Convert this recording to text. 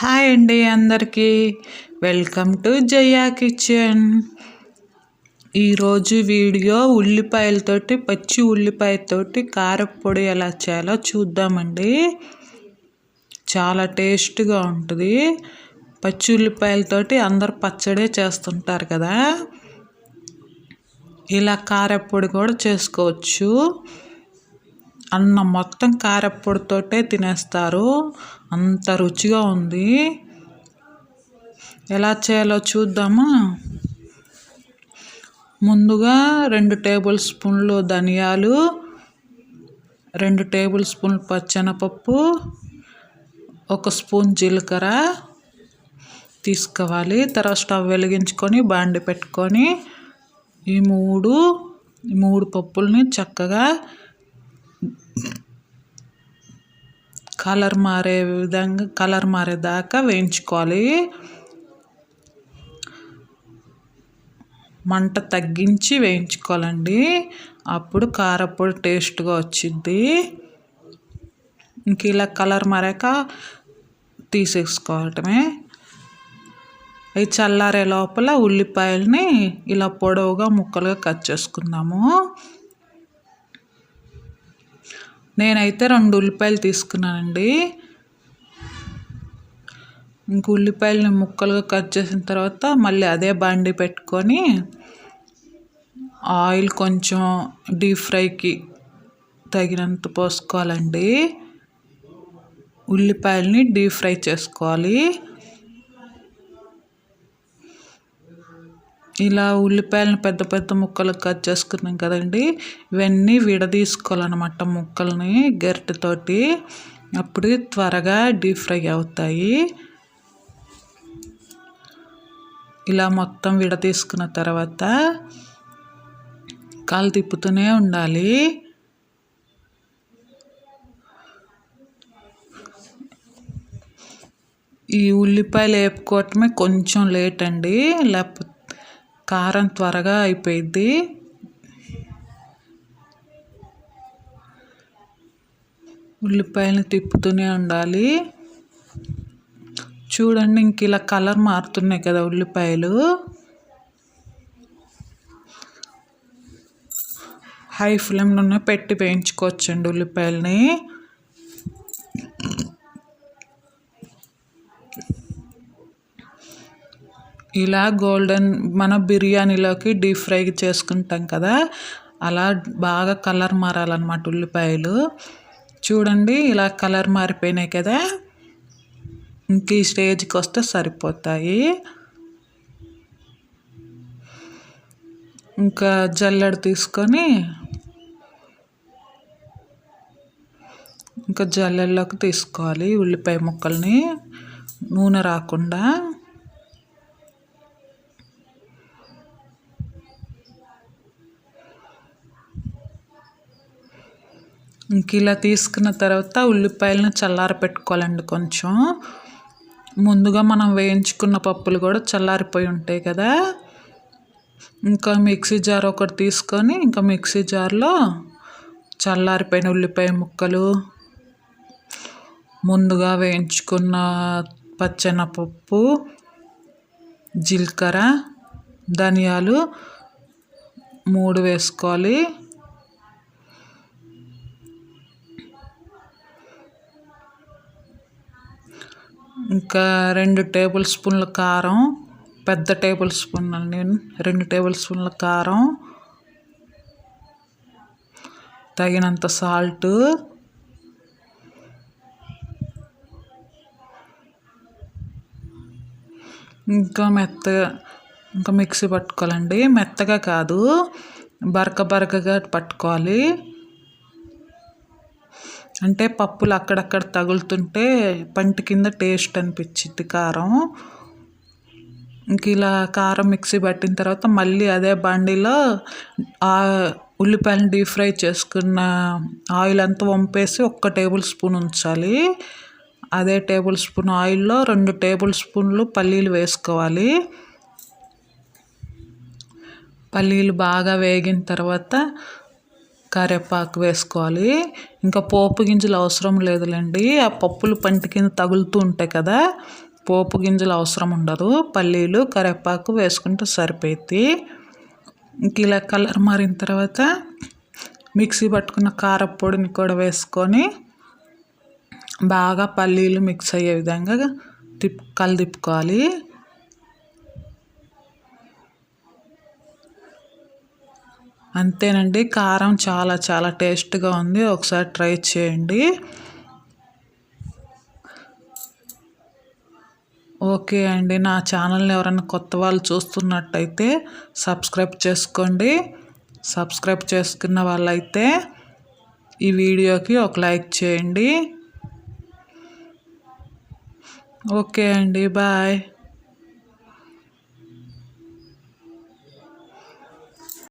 Hi అండి అందరికీ. Welcome to Jaya kitchen. ఈరోజు వీడియో ఉల్లిపాయలతోటి పచ్చి ఉల్లిపాయతోటి కారపొడి ఎలా చేయాలో చూద్దామండి. చాలా టేస్ట్గా ఉంటుంది. పచ్చి ఉల్లిపాయలతోటి అందరు పచ్చడే చేస్తుంటారు కదా. ఇలా కారపొడి కూడా చేసుకోవచ్చు. అన్నం మొత్తం కారప్పొడితోటే తినేస్తారు. అంత రుచిగా ఉంది. ఎలా చేయాలో చూద్దామా? ముందుగా రెండు టేబుల్ స్పూన్లు ధనియాలు రెండు టేబుల్ స్పూన్లు పచ్చెనపప్పు ఒక స్పూన్ జీలకర్ర తీసుకోవాలి. తర్వాత స్టవ్ వెలిగించుకొని బాండి పెట్టుకొని ఈ మూడు మూడు పప్పుల్ని చక్కగా కలర్ మారే విధంగా కలర్ మారేదాకా వేయించుకోవాలి. మంట తగ్గించి వేయించుకోవాలండి. అప్పుడు కారపొడి టేస్ట్గా వచ్చింది ఇంక ఇలా కలర్ మారాక తీసేసుకోవటమే. అవి చల్లారే లోపల ఉల్లిపాయలని ఇలా పొడవుగా ముక్కలుగా కట్ చేసుకుందాము. నేనైతే రెండు ఉల్లిపాయలు తీసుకున్నానండి. ఇంక ఉల్లిపాయలని ముక్కలుగా కట్ చేసిన తర్వాత మళ్ళీ అదే బండి పెట్టుకొని ఆయిల్ కొంచెం డీప్ ఫ్రైకి తగినంత పోసుకోవాలండి. ఉల్లిపాయలని డీప్ ఫ్రై చేసుకోవాలి. ఇలా ఉల్లిపాయలను పెద్ద పెద్ద ముక్కలు కట్ చేసుకున్నాం కదండి. ఇవన్నీ విడదీసుకోవాలన్నమాట ముక్కల్ని గరిటెతోటి. అప్పుడు త్వరగా డీప్ ఫ్రై అవుతాయి. ఇలా మొత్తం విడదీసుకున్న తర్వాత కాలు తిప్పుతూనే ఉండాలి. ఈ ఉల్లిపాయలు వేపుకోవటమే కొంచెం లేట్ అండి. లేకపోతే కారం త్వరగా అయిపోయిద్ది. ఉల్లిపాయలు తిప్పుతూనే ఉండాలి. చూడండి ఇంక ఇలా కలర్ మారుతున్నాయి కదా ఉల్లిపాయలు. హై ఫ్లేమ్లోనే పెట్టి వేయించుకోవచ్చండి ఉల్లిపాయలని. ఇలా గోల్డెన్ మన బిర్యానీలోకి డీప్ ఫ్రై చేసుకుంటాం కదా. అలా బాగా కలర్ మారాలన్నమాట ఉల్లిపాయలు. చూడండి ఇలా కలర్ మారిపోయినాయి కదా. ఇంక ఈ స్టేజ్కి వస్తే సరిపోతాయి. ఇంకా జల్లెడ తీసుకొని ఇంకా జల్లెల్లోకి తీసుకోవాలి ఉల్లిపాయ ముక్కల్ని. నూనె రాకుండా. ఇంక ఇలా తీసుకున్న తర్వాత ఉల్లిపాయలను చల్లార పెట్టుకోవాలండి కొంచెం. ముందుగా మనం వేయించుకున్న పప్పులు కూడా చల్లారిపోయి ఉంటాయి కదా. ఇంకా మిక్సీ జార్ ఒకటి తీసుకొని ఇంకా మిక్సీ జార్లో చల్లారిపోయిన ఉల్లిపాయ ముక్కలు. ముందుగా వేయించుకున్న పచ్చెనపప్పు జీలకర్ర ధనియాలు మూడు వేసుకోవాలి. ఇంకా రెండు టేబుల్ స్పూన్ల కారం పెద్ద టేబుల్ స్పూన్ నేను. రెండు టేబుల్ స్పూన్ల కారం తగినంత సాల్ట్ ఇంకా మెత్తగా ఇంకా మిక్సీ పట్టుకోవాలండి. మెత్తగా కాదు బరక బరకగా పట్టుకోవాలి. అంటే పప్పులు అక్కడక్కడ తగులుతుంటే పంటి కింద టేస్ట్ అనిపించింది కారం. ఇంక ఇలా కారం మిక్సీ పట్టిన తర్వాత మళ్ళీ అదే బండిలో ఉల్లిపాయలు డీప్ ఫ్రై చేసుకున్న ఆయిల్ అంతా వంపేసి ఒక్క టేబుల్ స్పూన్ ఉంచాలి. అదే టేబుల్ స్పూన్ ఆయిల్లో రెండు టేబుల్ స్పూన్లు పల్లీలు వేసుకోవాలి. పల్లీలు బాగా వేగిన తర్వాత కరివేపాకు వేసుకోవాలి. ఇంకా పోపు గింజలు అవసరం లేదులేండి. ఆ పప్పులు పంట కింద తగులుతూ ఉంటాయి కదా పోపు గింజలు అవసరం ఉండదు. పల్లీలు కరివేపాకు వేసుకుంటే సరిపోద్ది ఇంక ఇలా కలర్ మారిన తర్వాత మిక్సీ పట్టుకున్న కారపొడిని కూడా వేసుకొని బాగా పల్లీలు మిక్స్ అయ్యే విధంగా తిప్ కలదిప్పుకోవాలి అంతేనండి. కారం చాలా చాలా టేస్ట్గా ఉంది. ఒకసారి ట్రై చేయండి. ఓకే అండి. నా ఛానల్ని ఎవరైనా కొత్త వాళ్ళు చూస్తున్నట్టయితే సబ్స్క్రైబ్ చేసుకోండి. సబ్స్క్రైబ్ చేసుకున్న వాళ్ళైతే ఈ వీడియోకి ఒక లైక్ చేయండి. ఓకే అండి. బాయ్.